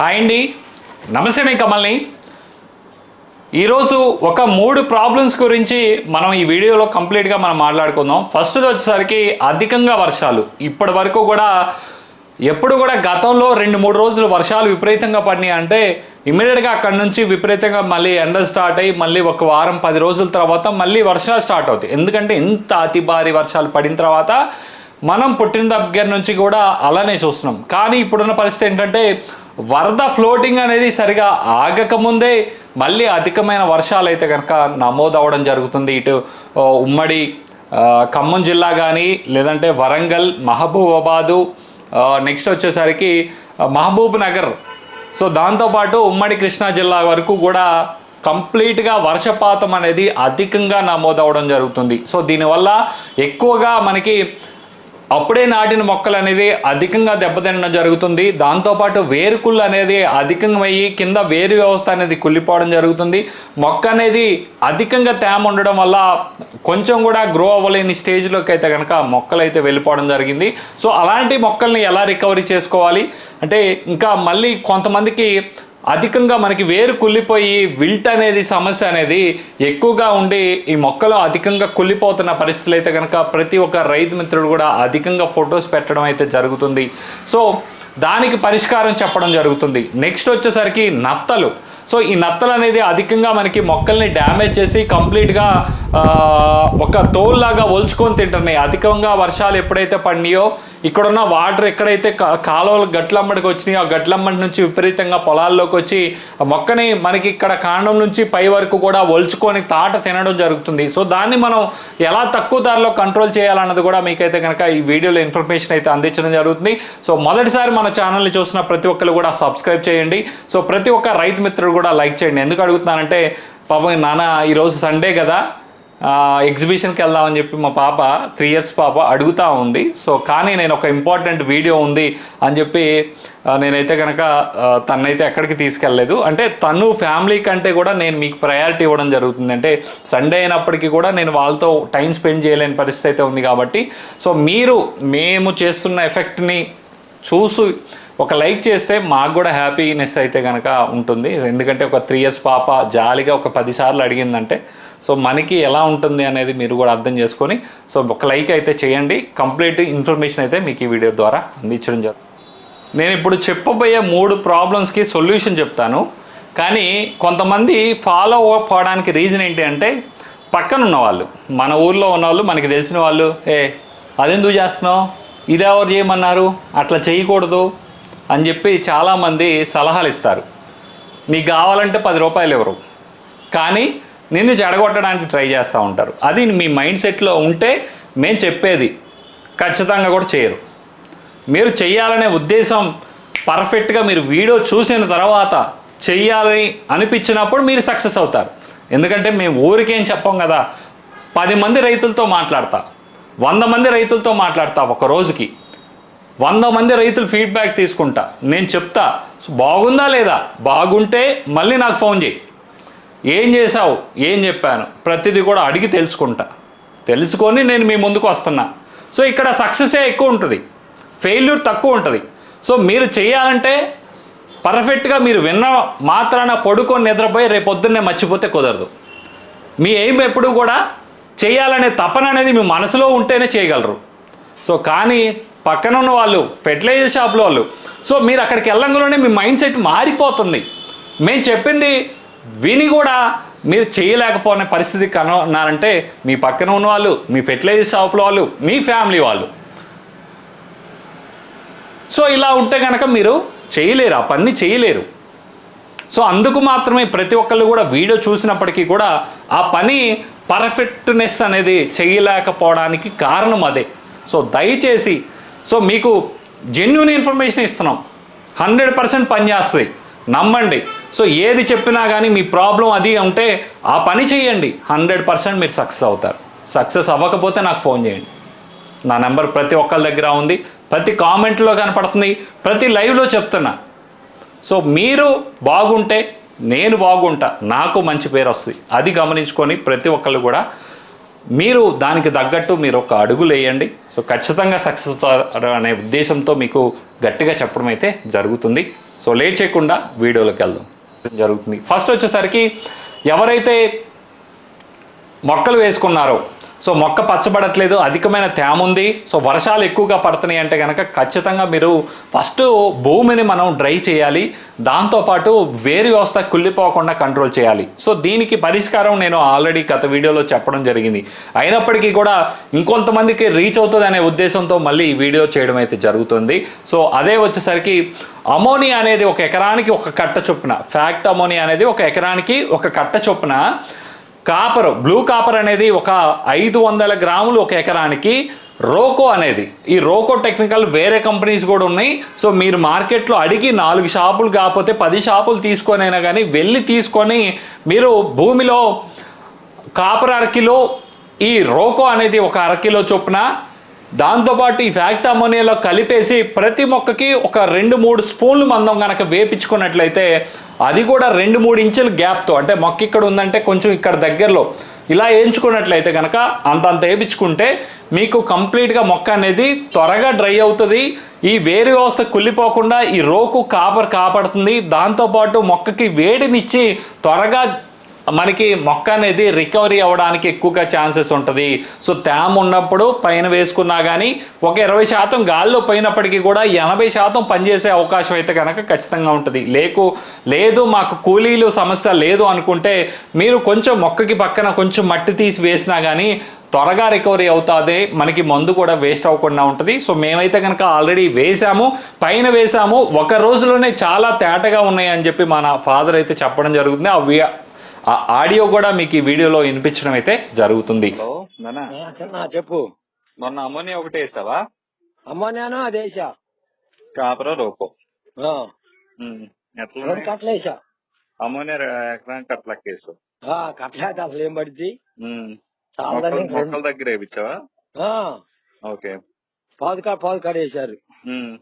Hi అండి. నమస్తే మీ కమల్ని. ఈరోజు ఒక మూడు ప్రాబ్లమ్స్ గురించి మనం ఈ వీడియోలో కంప్లీట్గా మనం మాట్లాడుకుందాం. ఫస్ట్ది వచ్చేసరికి అధికంగా వర్షాలు. ఇప్పటి వరకు కూడా ఎప్పుడు కూడా గతంలో రెండు మూడు రోజులు వర్షాలు విపరీతంగా పడినాయి అంటే ఇమీడియట్గా అక్కడ నుంచి విపరీతంగా మళ్ళీ ఎండ స్టార్ట్ అయ్యి మళ్ళీ ఒక వారం పది రోజుల తర్వాత మళ్ళీ వర్షాలు స్టార్ట్ అవుతాయి. ఎందుకంటే ఇంత అతి భారీ వర్షాలు పడిన తర్వాత మనం పుట్టిన దగ్గర నుంచి కూడా అలానే చూస్తున్నాం. కానీ ఇప్పుడున్న పరిస్థితి ఏంటంటే వరద ఫ్లోటింగ్ అనేది సరిగా ఆగకముందే మళ్ళీ అధికమైన వర్షాలు అయితే కనుక నమోదవడం జరుగుతుంది. ఇటు ఉమ్మడి ఖమ్మం జిల్లా కానీ లేదంటే వరంగల్ మహబూబాబాదు నెక్స్ట్ వచ్చేసరికి మహబూబ్ నగర్. సో దాంతోపాటు ఉమ్మడి కృష్ణా జిల్లా వరకు కూడా కంప్లీట్గా వర్షపాతం అనేది అధికంగా నమోదవడం జరుగుతుంది. సో దీనివల్ల ఎక్కువగా మనకి అప్పుడే నాటిన మొక్కలు అనేది అధికంగా దెబ్బతినడం జరుగుతుంది. దాంతోపాటు వేరుకుళ్ళు అనేది అధికమయ్యి కింద వేరు వ్యవస్థ అనేది కుళ్ళిపోవడం జరుగుతుంది. మొక్క అనేది అధికంగా తేమ ఉండడం వల్ల కొంచెం కూడా గ్రో అవ్వలేని స్టేజ్లోకి అయితే కనుక మొక్కలు అయితే వెళ్ళిపోవడం జరిగింది. సో అలాంటి మొక్కల్ని ఎలా రికవరీ చేసుకోవాలి? అంటే ఇంకా మళ్ళీ కొంతమందికి అధికంగా మనకి వేరు కుళ్ళిపోయి విల్ట్ అనేది సమస్య అనేది ఎక్కువగా ఉండి ఈ మొక్కలు అధికంగా కుళ్ళిపోతున్న పరిస్థితులు అయితే కనుక ప్రతి ఒక్క రైతు మిత్రుడు కూడా అధికంగా ఫొటోస్ పెట్టడం అయితే జరుగుతుంది. సో దానికి పరిష్కారం చెప్పడం జరుగుతుంది. నెక్స్ట్ వచ్చేసరికి నత్తలు. సో ఈ నత్తలు అనేది అధికంగా మనకి మొక్కల్ని డ్యామేజ్ చేసి కంప్లీట్గా ఒక తోల్లాగా ఒల్చుకొని తింటున్నాయి. అధికంగా వర్షాలు ఎప్పుడైతే పడినాయో ఇక్కడున్న వాటర్ ఎక్కడైతే కాలువలు గట్లమ్మడికి వచ్చినాయి ఆ గట్లమ్మడి నుంచి విపరీతంగా పొలాల్లోకి వచ్చి ఆ మొక్కని మనకి ఇక్కడ కాండం నుంచి పై వరకు కూడా ఒలుచుకొని తాట తినడం జరుగుతుంది. సో దాన్ని మనం ఎలా తక్కువ ధరలో కంట్రోల్ చేయాలన్నది కూడా మీకైతే కనుక ఈ వీడియోలో ఇన్ఫర్మేషన్ అయితే అందించడం జరుగుతుంది. సో మొదటిసారి మన ఛానల్ని చూసిన ప్రతి ఒక్కరు కూడా సబ్స్క్రైబ్ చేయండి. సో ప్రతి ఒక్క రైతు మిత్రుడు కూడా లైక్ చేయండి. ఎందుకు అడుగుతున్నానంటే పాపం నాన్న ఈరోజు సండే కదా. ఎగ్జిబిషన్కి వెళ్దామని చెప్పి మా పాప త్రీ ఇయర్స్ పాప అడుగుతూ ఉంది. సో కానీ నేను ఒక ఇంపార్టెంట్ వీడియో ఉంది అని చెప్పి నేనైతే కనుక తనైతే తన్నైతే ఎక్కడికి తీసుకెళ్ళలేదు. అంటే తను ఫ్యామిలీ కంటే కూడా నేను మీకు ప్రయారిటీ ఇవ్వడం జరుగుతుంది. అంటే సండే అయినప్పటికీ కూడా నేను వాళ్ళతో టైం స్పెండ్ చేయలేని పరిస్థితి అయితే ఉంది కాబట్టి. సో మీరు మేము చేస్తున్న ఎఫెక్ట్ని చూసి ఒక లైక్ చేస్తే మాకు కూడా హ్యాపీనెస్ అయితే కనుక ఉంటుంది. ఎందుకంటే ఒక త్రీ ఇయర్స్ పాప జాలిగా ఒక పదిసార్లు అడిగిందంటే సో మనకి ఎలా ఉంటుంది అనేది మీరు కూడా అర్థం చేసుకొని సో ఒక లైక్ అయితే చేయండి. కంప్లీట్ ఇన్ఫర్మేషన్ అయితే మీకు ఈ వీడియో ద్వారా అందించడం జరుగుతుంది. నేను ఇప్పుడు చెప్పబోయే మూడు ప్రాబ్లమ్స్కి సొల్యూషన్ చెప్తాను. కానీ కొంతమంది ఫాలో అవ్వడానికి రీజన్ ఏంటి అంటే పక్కన ఉన్నవాళ్ళు మన ఊర్లో ఉన్నవాళ్ళు మనకి తెలిసిన వాళ్ళు ఏ అదెందుకు చేస్తున్నావు? ఇది ఎవరు చేయమన్నారు? అట్లా చేయకూడదు అని చెప్పి చాలామంది సలహాలు ఇస్తారు. నీకు కావాలంటే పది రూపాయలు ఇవ్వరు. కానీ నిన్ను జడగొట్టడానికి ట్రై చేస్తూ ఉంటారు. అది మీ మైండ్ సెట్లో ఉంటే మేము చెప్పేది. ఖచ్చితంగా కూడా చేయరు. మీరు చెయ్యాలనే ఉద్దేశం పర్ఫెక్ట్గా మీరు వీడియో చూసిన తర్వాత చెయ్యాలని అనిపించినప్పుడు మీరు సక్సెస్ అవుతారు. ఎందుకంటే మేము ఊరికేం చెప్పం కదా పది మంది రైతులతో మాట్లాడతా వంద మంది రైతులతో మాట్లాడతా ఒక రోజుకి. వంద మంది రైతులు ఫీడ్బ్యాక్ తీసుకుంటా నేను చెప్తా బాగుందా లేదా? బాగుంటే మళ్ళీ నాకు ఫోన్ చేయి ఏం చేశావు? ఏం చెప్పాను? ప్రతిదీ కూడా అడిగి తెలుసుకుంటా. తెలుసుకొని నేను మీ ముందుకు వస్తున్నా. సో ఇక్కడ సక్సెసే ఎక్కువ ఉంటుంది. ఫెయిల్యూర్ తక్కువ ఉంటుంది. సో మీరు చేయాలంటే పర్ఫెక్ట్గా మీరు విన్న మాత్రాన పడుకొని నిద్రపోయి రేపొద్దున్నే మర్చిపోతే కుదరదు. మీ ఎయిమ్ ఎప్పుడు కూడా చేయాలనే తపన అనేది మీ మనసులో ఉంటేనే చేయగలరు. సో కానీ పక్కన ఉన్న వాళ్ళు ఫెర్టిలైజర్ షాప్లో వాళ్ళు సో మీరు అక్కడికి వెళ్ళంగానే మీ మైండ్ సెట్ మారిపోతుంది. మేము చెప్పింది విని కూడా మీరు చేయలేకపోయిన పరిస్థితి కనున్నారంటే మీ పక్కన ఉన్న వాళ్ళు మీ ఫెర్టిలైజర్ షాప్లో వాళ్ళు మీ ఫ్యామిలీ వాళ్ళు. సో ఇలా ఉంటే కనుక మీరు చేయలేరు ఆ పని చేయలేరు. సో అందుకు మాత్రమే ప్రతి ఒక్కళ్ళు కూడా వీడియో చూసినప్పటికీ కూడా ఆ పని పర్ఫెక్ట్నెస్ అనేది చేయలేకపోవడానికి కారణం అదే. సో దయచేసి సో మీకు జెన్యున్ ఇన్ఫర్మేషన్ ఇస్తున్నాం. హండ్రెడ్ పర్సెంట్ పనిచేస్తుంది. నమ్మండి. సో ఏది చెప్పినా కానీ మీ ప్రాబ్లం అది ఉంటే ఆ పని చేయండి హండ్రెడ్ పర్సెంట్ మీరు సక్సెస్ అవుతారు. సక్సెస్ అవ్వకపోతే నాకు ఫోన్ చేయండి. నా నెంబర్ ప్రతి ఒక్కరి దగ్గర ఉంది. ప్రతి కామెంట్లో కనపడుతుంది. ప్రతి లైవ్లో చెప్తున్నా. సో మీరు బాగుంటే నేను బాగుంటా. నాకు మంచి పేరు వస్తుంది. అది గమనించుకొని ప్రతి ఒక్కళ్ళు కూడా మీరు దానికి తగ్గట్టు మీరు ఒక అడుగులు వేయండి. సో ఖచ్చితంగా సక్సెస్ అవుతారు అనే ఉద్దేశంతో మీకు గట్టిగా చెప్పడం అయితే జరుగుతుంది. సో లేచేయకుండా వీడియోలోకి వెళ్దాం. జరుగుతుంది. ఫస్ట్ వచ్చేసరికి ఎవరైతే మొక్కలు వేసుకున్నారో సో మొక్క పచ్చబడట్లేదు అధికమైన తేమ ఉంది సో వర్షాలు ఎక్కువగా పడుతున్నాయి అంటే కనుక ఖచ్చితంగా మీరు ఫస్ట్ భూమిని మనం డ్రై చేయాలి. దాంతోపాటు వేరు వ్యవస్థ కుళ్ళిపోకుండా కంట్రోల్ చేయాలి. సో దీనికి పరిష్కారం నేను ఆల్రెడీ గత వీడియోలో చెప్పడం జరిగింది. అయినప్పటికీ కూడా ఇంకొంతమందికి రీచ్ అవుతుంది అనే ఉద్దేశంతో మళ్ళీ ఈ వీడియో చేయడం అయితే జరుగుతుంది. సో అదే వచ్చేసరికి అమోనియా అనేది ఒక ఎకరానికి ఒక కట్ట చొప్పున ఫ్యాక్ట్ అమోనియా అనేది ఒక ఎకరానికి ఒక కట్ట చొప్పున కాపర్ బ్లూ కాపర్ అనేది ఒక ఐదు వందల గ్రాములు ఒక ఎకరానికి రోకో అనేది. ఈ రోకో టెక్నికల్ వేరే కంపెనీస్ కూడా ఉన్నాయి. సో మీరు మార్కెట్లో అడిగి నాలుగు షాపులు కాకపోతే పది షాపులు తీసుకొనైనా కానీ వెళ్ళి తీసుకొని మీరు భూమిలో కాపర్ అరకిలో ఈ రోకో అనేది ఒక అరకిలో చొప్పున దాంతోపాటు ఈ ఫ్యాక్ట్ అమోనియాలో కలిపేసి ప్రతి మొక్కకి ఒక రెండు మూడు స్పూన్లు మందం కనుక వేపించుకున్నట్లయితే అది కూడా రెండు మూడు ఇంచుల గ్యాప్తో అంటే మొక్క ఇక్కడ ఉందంటే కొంచెం ఇక్కడ దగ్గరలో ఇలా వేయించుకున్నట్లయితే కనుక అంతంత వేయించుకుంటే మీకు కంప్లీట్గా మొక్క అనేది త్వరగా డ్రై అవుతుంది. ఈ వేరు వ్యవస్థ కుళ్ళిపోకుండా ఈ రోకు కాపర్ కాపాడుతుంది. దాంతోపాటు మొక్కకి వేడినిచ్చి త్వరగా మనకి మొక్క అనేది రికవరీ అవ్వడానికి ఎక్కువగా ఛాన్సెస్ ఉంటుంది. సో తేమ ఉన్నప్పుడు పైన వేసుకున్నా కానీ ఒక ఇరవై శాతం గాల్లో పోయినప్పటికీ కూడా ఎనభై శాతం పనిచేసే అవకాశం అయితే కనుక ఖచ్చితంగా ఉంటుంది. లేకు లేదు మాకు కూలీలు సమస్య లేదు అనుకుంటే మీరు కొంచెం మొక్కకి పక్కన కొంచెం మట్టి తీసి వేసినా కానీ త్వరగా రికవరీ అవుతుంది. మనకి మందు కూడా వేస్ట్ అవ్వకుండా ఉంటుంది. సో మేమైతే కనుక ఆల్రెడీ వేసాము పైన వేసాము. ఒక రోజులోనే చాలా తేటగా ఉన్నాయి అని చెప్పి మన ఫాదర్ అయితే చెప్పడం జరుగుతుంది. అవి ఆ ఆడియో కూడా మీకు ఈ వీడియోలో వినిపించడం అయితే జరుగుతుంది. చెప్పు. మొన్న అమ్మోనియా ఒకటి వేసావా? అమ్మోనియాను అదేసా కాపర రోకో. ఎట్లా రెండు కట్టలు వేసా అమ్మోనియా రె- ఎకరానికి అట్లా కేసు ఆ, కట్టలేక అసలు ఏం మొక్కల మొక్కల దగ్గర వేయించావా? ఆ, ఓకే. పాదుకాడ పాదుకాడ వేసారు. ఉమ్.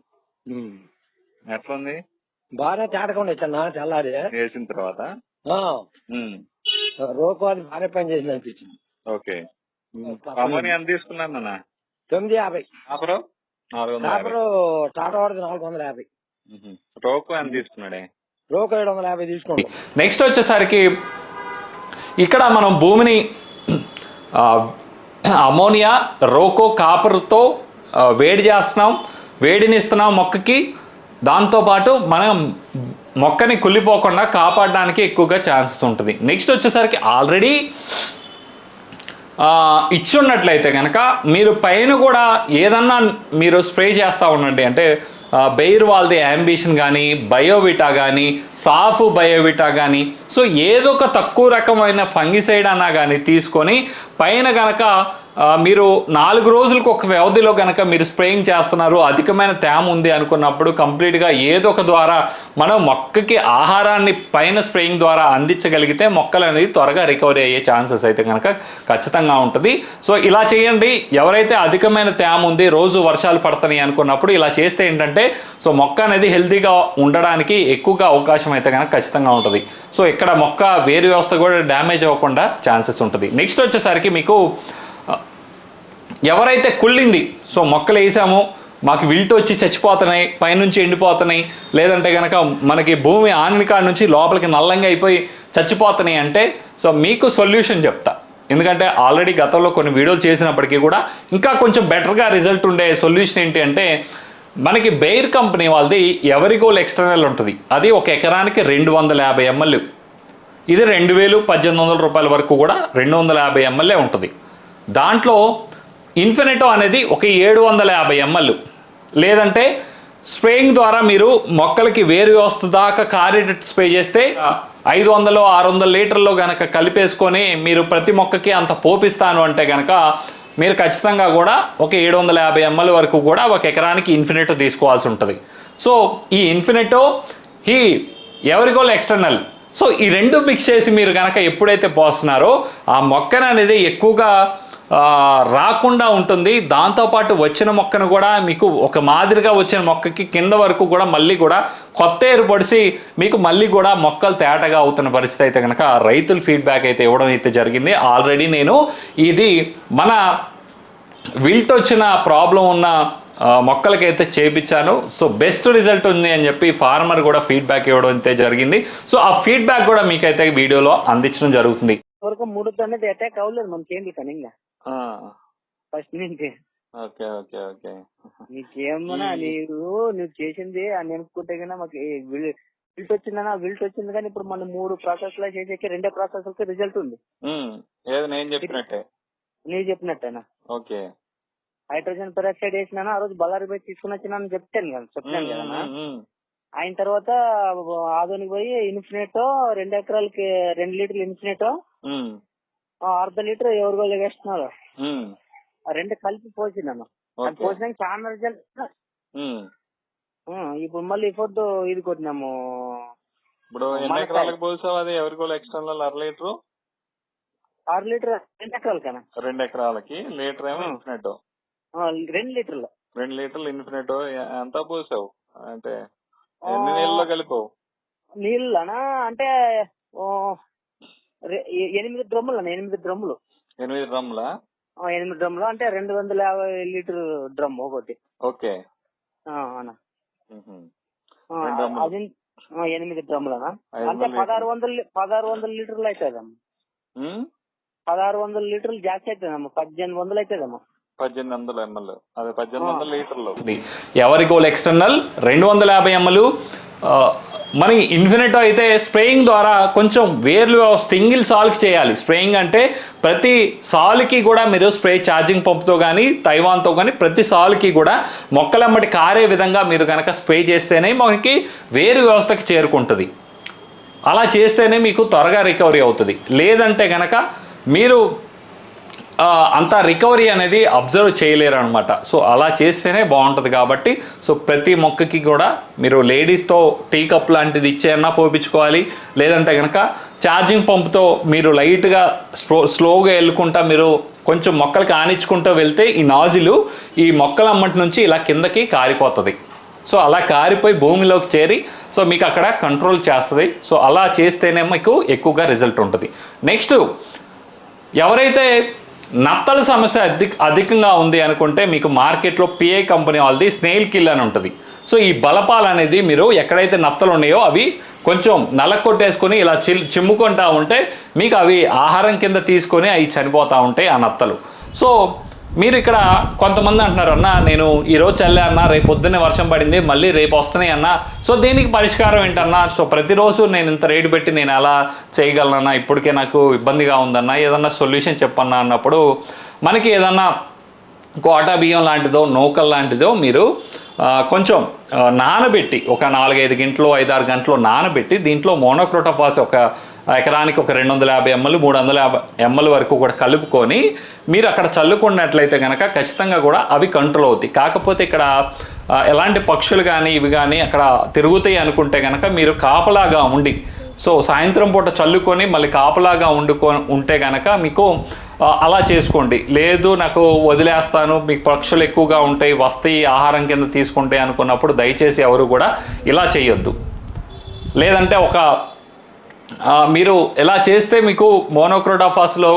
ఎట్లుంది? బాగానే తేటకుండా చిన్న తెల్లారి. వేసిన తర్వాత? అది బాగానే పని చేసింది అనిపించింది. ఓకే. ఉమ్, అమ్మోనియా ఎంత తీసుకున్నాను నాన్న? తొమ్మిది యాభై. కాపరు? టాటా వాడిది నాలుగు వందల యాభై. రోకో ఎంత తీసుకున్నాడే? రోకో ఏడు వందల యాభై తీసుకుంటాం. నెక్స్ట్ వచ్చేసరికి ఇక్కడ మనం భూమిని ఆ, అమోనియా రోకో కాపర్తో వేడి చేస్తున్నాం. వేడిని ఇస్తున్నాం మొక్కకి. దాంతోపాటు మనం మొక్కని కుళ్ళిపోకుండా కాపాడడానికి ఎక్కువగా ఛాన్సెస్ ఉంటుంది. నెక్స్ట్ వచ్చేసరికి ఆల్రెడీ ఇచ్చున్నట్లయితే కనుక మీరు పైన కూడా ఏదన్నా మీరు స్ప్రే చేస్తూ ఉండండి. అంటే బెయిర్ వాళ్ళది యాంబిషన్ కానీ బయోవిటా కానీ సాఫ్ బయోవిటా కానీ సో ఏదో ఒక తక్కువ రకమైన ఫంగిసైడ్ అన్నా కానీ తీసుకొని పైన కనుక మీరు నాలుగు రోజులకు ఒక వ్యవధిలో కనుక మీరు స్ప్రేయింగ్ చేస్తున్నారు అధికమైన తేమ ఉంది అనుకున్నప్పుడు కంప్లీట్గా ఏదో ఒక ద్వారా మనం మొక్కకి ఆహారాన్ని పైన స్ప్రేయింగ్ ద్వారా అందించగలిగితే మొక్కలు అనేది త్వరగా రికవరీ అయ్యే ఛాన్సెస్ అయితే కనుక ఖచ్చితంగా ఉంటుంది. సో ఇలా చేయండి. ఎవరైతే అధికమైన తేమ ఉంది రోజు వర్షాలు పడుతున్నాయి అనుకున్నప్పుడు ఇలా చేస్తే ఏంటంటే సో మొక్క అనేది హెల్తీగా ఉండడానికి ఎక్కువగా అవకాశం అయితే కనుక ఖచ్చితంగా ఉంటుంది. సో ఇక్కడ మొక్క వేరు వ్యవస్థ కూడా డ్యామేజ్ అవ్వకుండా ఛాన్సెస్ ఉంటుంది. నెక్స్ట్ వచ్చేసరికి మీకు ఎవరైతే కుళ్ళింది సో మొక్కలు వేసామో మాకు విల్ట్ వచ్చి చచ్చిపోతున్నాయి పైనుంచి ఎండిపోతున్నాయి లేదంటే కనుక మనకి భూమి ఆనిని కాడ నుంచి లోపలికి నల్లంగా అయిపోయి చచ్చిపోతున్నాయి అంటే సో మీకు సొల్యూషన్ చెప్తా. ఎందుకంటే ఆల్రెడీ గతంలో కొన్ని వీడియోలు చేసినప్పటికీ కూడా ఇంకా కొంచెం బెటర్గా రిజల్ట్ ఉండే సొల్యూషన్ ఏంటి అంటే మనకి బెయిర్ కంపెనీ వాళ్ళది ఎవరిగోల్ ఎక్స్టర్నల్ ఉంటుంది. అది ఒక ఎకరానికి రెండు వందల యాభై ఎంఎల్. ఇది రెండు వేలు పద్దెనిమిది వందల రూపాయల వరకు కూడా రెండు వందల యాభై ఎంఎల్ఏ ఉంటుంది. దాంట్లో ఇన్ఫినిటో అనేది ఒక ఏడు వందల యాభై ఎంఎల్. లేదంటే స్ప్రేయింగ్ ద్వారా మీరు మొక్కలకి వేరు వ్యవస్థ దాకా కారేటట్టు స్ప్రే చేస్తే ఐదు వందలు ఆరు వందల లీటర్లో గనక కలిపేసుకొని మీరు ప్రతి మొక్కకి అంత పోపిస్తాను అంటే గనక మీరు ఖచ్చితంగా కూడా ఒక ఏడు వందల యాభై ఎంఎల్ వరకు కూడా ఒక ఎకరానికి ఇన్ఫినిటో తీసుకోవాల్సి ఉంటుంది. సో ఈ ఇన్ఫినిటో ఈ ఎవరికోల్ ఎక్స్టర్నల్ సో ఈ రెండు మిక్స్ చేసి మీరు కనుక ఎప్పుడైతే పోస్తున్నారో ఆ మొక్కను అనేది ఎక్కువగా రాకుండా ఉంటుంది. దాంతోపాటు వచ్చిన మొక్కను కూడా మీకు ఒక మాదిరిగా వచ్చిన మొక్కకి కింద వరకు కూడా మళ్ళీ కూడా కొత్త ఏర్పడిసి మీకు మళ్ళీ కూడా మొక్కలు తేటగా అవుతున్న పరిస్థితి అయితే కనుక రైతుల ఫీడ్బ్యాక్ అయితే ఇవ్వడం అయితే జరిగింది. ఆల్రెడీ నేను ఇది మన విల్ట్ వచ్చిన ప్రాబ్లం ఉన్న మొక్కలకైతే చేపించాను. సో బెస్ట్ రిజల్ట్ ఉంది అని చెప్పి ఫార్మర్ కూడా ఫీడ్బ్యాక్ ఇవ్వడం అయితే జరిగింది. సో ఆ ఫీడ్బ్యాక్ కూడా మీకైతే వీడియోలో అందించడం జరుగుతుంది. వరకు మూడు అటాక్ అవ్వలేదు మనకి ఫస్ట్ నుంచి ఓకే ఓకే ఓకే. నీకేమన్నా నీవు నువ్వు చేసింది అని అనుకుంటే కన్నా మాకు విల్ట్ వచ్చిందన్నా విల్ట్ వచ్చింది కానీ ఇప్పుడు మనం మూడు ప్రాసెస్లో చేసేకి రెండే ప్రాసెస్ రిజల్ట్ ఉంది. ఏది నేను చెప్పినట్టే. నీవు చెప్పినట్టేనా? ఓకే. హైడ్రోజన్ పెరాక్సైడ్ వేసినా ఆ రోజు బల్లారి పోయి తీసుకుని వచ్చినా అని చెప్తాను కదా చెప్పాను కదా అయిన తర్వాత ఆదోనికి పోయి ఇన్ఫినేట్ రెండు ఎకరాలకి రెండు లీటర్లు ఇన్ఫినేట్ అర్ధ లీటర్ ఎవరు వేస్తున్నారు రెండు కలిపి పోసినాను అది పోసినాక చాలా రిజల్ట్. ఇప్పుడు మళ్ళీ పొద్దు ఇది కొట్టినాము. ఇప్పుడు ఎన్ని ఎకరాలకు పోసావు అది? ఎవరికి ఎక్స్టర్నల్ అర లీటరు? ఆరు లీటర్ రెండు ఎకరాలు కదా రెండు ఎకరాలకి లీటర్ ఏమో. ఇన్ఫినిట్. రెండు లీటర్లు. రెండు లీటర్లు ఇన్ఫినిట్ ఎంత పోసావు? అంటే ఎన్ని నీళ్ళలో కలిపావు? నీళ్ళనా? అంటే ఎనిమిది డ్రమ్ములు అన్న ఎనిమిది డ్రమ్ములు. ఎనిమిది డ్రమ్లా ఆ, ఎనిమిది డ్రమ్ములు. అంటే రెండు వందల యాభై లీటర్ డ్రమ్ ఒకటి. ఓకే. అన్న. డ్రమ్ములు. అది ఆ, ఎనిమిది డ్రమ్ములనా? అంటే పదహారు వందల పదహారు వందల లీటర్లు అవుతుందమ్మా? పదహారు వందల లీటర్లు జాస్తి అవుతుందమ్మా పద్దెనిమిది వందలు అవుతుందమ్మా పద్దెనిమిది వందల ఎంఎల్. అదే పద్దెనిమిది వందల లీటర్లు. ఎవరి గోల్ ఎక్స్టర్నల్ రెండు వందల యాభై ఎంఎల్. మనకి ఇన్ఫినిటో అయితే స్ప్రేయింగ్ ద్వారా కొంచెం వేర్లు సింగిల్ సాల్కి చేయాలి. స్ప్రేయింగ్ అంటే ప్రతి సాల్కి కూడా మీరు స్ప్రే ఛార్జింగ్ పంపుతో కానీ తైవాన్తో కానీ ప్రతి సాల్కి కూడా మొక్కలమ్మటి కారే విధంగా మీరు కనుక స్ప్రే చేస్తేనే మనకి వేరు వ్యవస్థకి చేరుకుంటుంది. అలా చేస్తేనే మీకు త్వరగా రికవరీ అవుతుంది. లేదంటే కనుక మీరు అంత రికవరీ అనేది అబ్జర్వ్ చేయలేరు అనమాట సో అలా చేస్తేనే బాగుంటుంది కాబట్టి సో ప్రతి మొక్కకి కూడా మీరు లేడీస్తో టీ కప్ లాంటిది ఇచ్చేయన్నా పోపించుకోవాలి లేదంటే కనుక ఛార్జింగ్ పంప్తో మీరు లైట్గా స్లో స్లోగా వెళ్ళుకుంటా మీరు కొంచెం మొక్కలకి ఆనించుకుంటూ వెళ్తే ఈ నాజిలు ఈ మొక్కల అమ్మటి నుంచి ఇలా కిందకి కారిపోతుంది. సో అలా కారిపోయి భూమిలోకి చేరి సో మీకు అక్కడ కంట్రోల్ చేస్తుంది. సో అలా చేస్తేనే మీకు ఎక్కువగా రిజల్ట్ ఉంటుంది. నెక్స్ట్ ఎవరైతే నత్తల సమస్య అధిక అధికంగా ఉంది అనుకుంటే మీకు మార్కెట్లో పిఏ కంపెనీ వాళ్ళది స్నేల్ కిల్ అని ఉంటుంది. సో ఈ బలపాలు అనేది మీరు ఎక్కడైతే నత్తలు ఉన్నాయో అవి కొంచెం నలకొట్టేసుకొని ఇలా చిల్ చిమ్ముకుంటా ఉంటే మీకు అవి ఆహారం కింద తీసుకొని అవి చనిపోతూ ఉంటాయి ఆ నత్తలు. సో మీరు ఇక్కడ కొంతమంది అంటున్నారు అన్న నేను ఈరోజు చల్లే అన్న రేపు పొద్దున్నే వర్షం పడింది మళ్ళీ రేపు వస్తున్నాయి అన్న. సో దీనికి పరిష్కారం ఏంటన్నా? సో ప్రతిరోజు నేను ఇంత రేటు పెట్టి నేను ఎలా చేయగలనన్నా? ఇప్పటికే నాకు ఇబ్బందిగా ఉందన్న? ఏదన్నా సొల్యూషన్ చెప్పన్నా అన్నప్పుడు మనకి ఏదన్నా కోటా బియ్యం లాంటిదో నూకల్ లాంటిదో మీరు కొంచెం నానబెట్టి ఒక నాలుగైదు గంటలు ఐదారు గంటలు నానబెట్టి దీంట్లో మోనోక్రోటోఫాస్ ఒక ఎకరానికి ఒక రెండు వందల యాభై ఎంఎల్ మూడు వందల యాభై ఎంఎల్ వరకు కూడా కలుపుకొని మీరు అక్కడ చల్లుకున్నట్లయితే కనుక ఖచ్చితంగా కూడా అవి కంట్రోల్ అవుతాయి. కాకపోతే ఇక్కడ ఎలాంటి పక్షులు కానీ ఇవి కానీ అక్కడ తిరుగుతాయి అనుకుంటే కనుక మీరు కాపలాగా ఉండి సో సాయంత్రం పూట చల్లుకొని మళ్ళీ కాపలాగా వండుకో ఉంటే కనుక మీకు అలా చేసుకోండి. లేదు నాకు వదిలేస్తాను మీకు పక్షులు ఎక్కువగా ఉంటాయి వస్తాయి ఆహారం కింద తీసుకుంటాయి అనుకున్నప్పుడు దయచేసి ఎవరు కూడా ఇలా చేయొద్దు. లేదంటే ఒక మీరు ఎలా చేస్తే మీకు మోనోక్రోటాఫాస్లో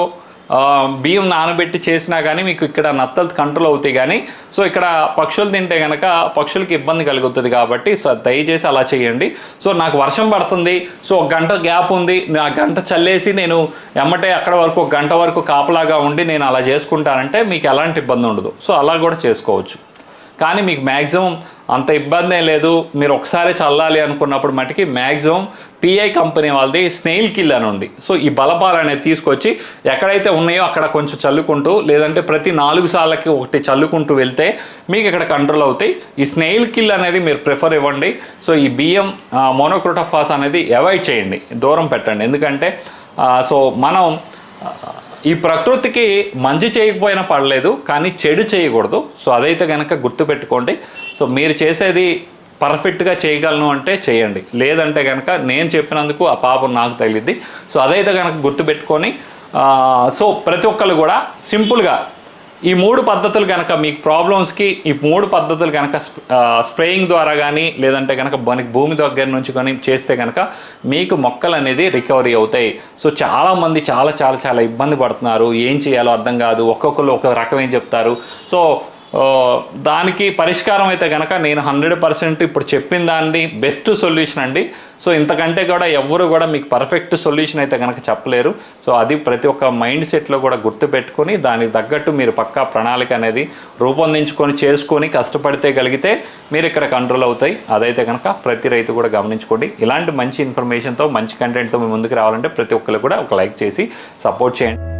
బియ్యం నానబెట్టి చేసినా కానీ మీకు ఇక్కడ నత్తలు కంట్రోల్ అవుతాయి కానీ సో ఇక్కడ పక్షులు తింటే కనుక పక్షులకి ఇబ్బంది కలుగుతుంది కాబట్టి సో దయచేసి అలా చేయండి. సో నాకు వర్షం పడుతుంది సో ఒక గంట గ్యాప్ ఉంది ఆ గంట చల్లేసి నేను ఎమ్మటే అక్కడ వరకు ఒక గంట వరకు కాపలాగా ఉండి నేను అలా చేసుకుంటానంటే మీకు ఎలాంటి ఇబ్బంది ఉండదు. సో అలా కూడా చేసుకోవచ్చు. కానీ మీకు మ్యాక్సిమం అంత ఇబ్బంది ఏం లేదు. మీరు ఒకసారి చల్లాలి అనుకున్నప్పుడు మటుకి మ్యాక్సిమం పిఐ కంపెనీ వాళ్ళది స్నేల్ కిల్ అని ఉంది. సో ఈ బలపాలు అనేది తీసుకొచ్చి ఎక్కడైతే ఉన్నాయో అక్కడ కొంచెం చల్లుకుంటూ లేదంటే ప్రతి నాలుగు సార్లకి ఒకటి చల్లుకుంటూ వెళ్తే మీకు ఇక్కడ కంట్రోల్ అవుతాయి. ఈ స్నేల్ కిల్ అనేది మీరు ప్రిఫర్ ఇవ్వండి. సో ఈ బియ్యం మోనోక్రోటోఫాస్ అనేది అవాయిడ్ చేయండి. దూరం పెట్టండి. ఎందుకంటే సో మనం ఈ ప్రకృతికి మంచి చేయకపోయినా పడలేదు కానీ చెడు చేయకూడదు. సో అదైతే కనుక గుర్తుపెట్టుకోండి. సో మీరు చేసేది పర్ఫెక్ట్గా చేయగలను అంటే చేయండి. లేదంటే కనుక నేను చెప్పినందుకు ఆ పాపం నాకు తగిలిద్ది. సో అదైతే కనుక గుర్తుపెట్టుకొని సో ప్రతి ఒక్కరు కూడా సింపుల్గా ఈ మూడు పద్ధతులు కనుక మీకు ప్రాబ్లమ్స్కి ఈ మూడు పద్ధతులు కనుక స్ప్రేయింగ్ ద్వారా కానీ లేదంటే కనుక మనకి భూమి దగ్గర నుంచి కానీ చేస్తే కనుక మీకు మొక్కలు అనేది రికవరీ అవుతాయి. సో చాలామంది చాలా చాలా చాలా ఇబ్బంది పడుతున్నారు. ఏం చేయాలో అర్థం కాదు. ఒక్కొక్కరు ఒక రకమేం చెప్తారు. సో దానికి పరిష్కారం అయితే కనుక నేను హండ్రెడ్ పర్సెంట్ ఇప్పుడు చెప్పిన దాన్ని బెస్ట్ సొల్యూషన్ అండి. సో ఇంతకంటే కూడా ఎవ్వరు కూడా మీకు పర్ఫెక్ట్ సొల్యూషన్ అయితే కనుక చెప్పలేరు. సో అది ప్రతి ఒక్క మైండ్ సెట్లో కూడా గుర్తుపెట్టుకొని దానికి తగ్గట్టు మీరు పక్కా ప్రణాళిక అనేది రూపొందించుకొని చేసుకొని కష్టపడితే కలిగితే మీరు ఇక్కడ కంట్రోల్ అవుతాయి. అదైతే కనుక ప్రతి రైతు కూడా గమనించుకోండి. ఇలాంటి మంచి ఇన్ఫర్మేషన్తో మంచి కంటెంట్తో మీ ముందుకు రావాలంటే ప్రతి ఒక్కరు కూడా ఒక లైక్ చేసి సపోర్ట్ చేయండి.